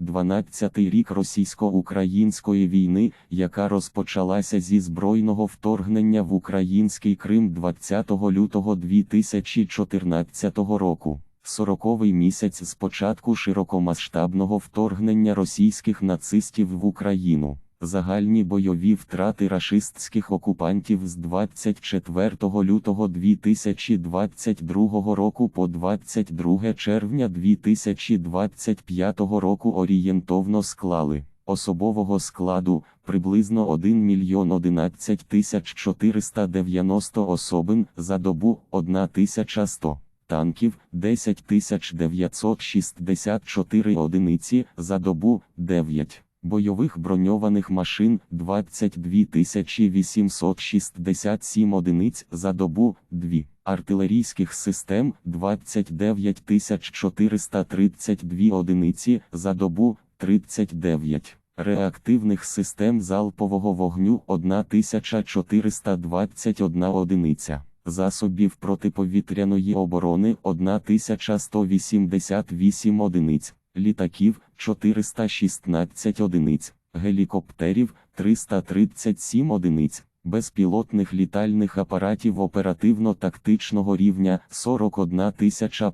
12-й рік російсько-української війни, яка розпочалася зі збройного вторгнення в український Крим 20 лютого 2014 року. Сороковий місяць з початку широкомасштабного вторгнення російських нацистів в Україну. Загальні бойові втрати рашистських окупантів з 24 лютого 2022 року по 22 червня 2025 року орієнтовно склали особового складу приблизно 1 мільйон 11 тисяч 490 особин за добу 1100 танків 10 964 одиниці за добу 9. Бойових броньованих машин 22 867 одиниць за добу 2. Артилерійських систем 29 432 одиниці за добу 39. Реактивних систем залпового вогню 1421 одиниця. Засобів протиповітряної оборони 1188 одиниць, літаків 416 одиниць, гелікоптерів 337 одиниць, безпілотних літальних апаратів оперативно-тактичного рівня 41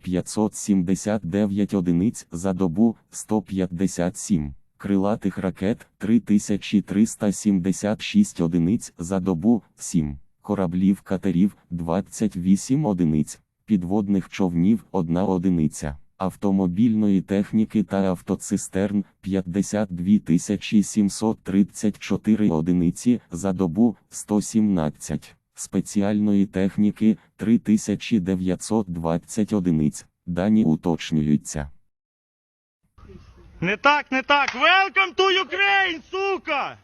579 одиниць за добу 157. Крилатих ракет 3376 одиниць за добу 7 кораблів катерів 28 одиниць, підводних човнів 1 одиниця, автомобільної техніки та автоцистерн 52 734 одиниці за добу 117, спеціальної техніки 3920 одиниць, дані уточнюються. Не так, не так. Welcome to Ukraine, сука!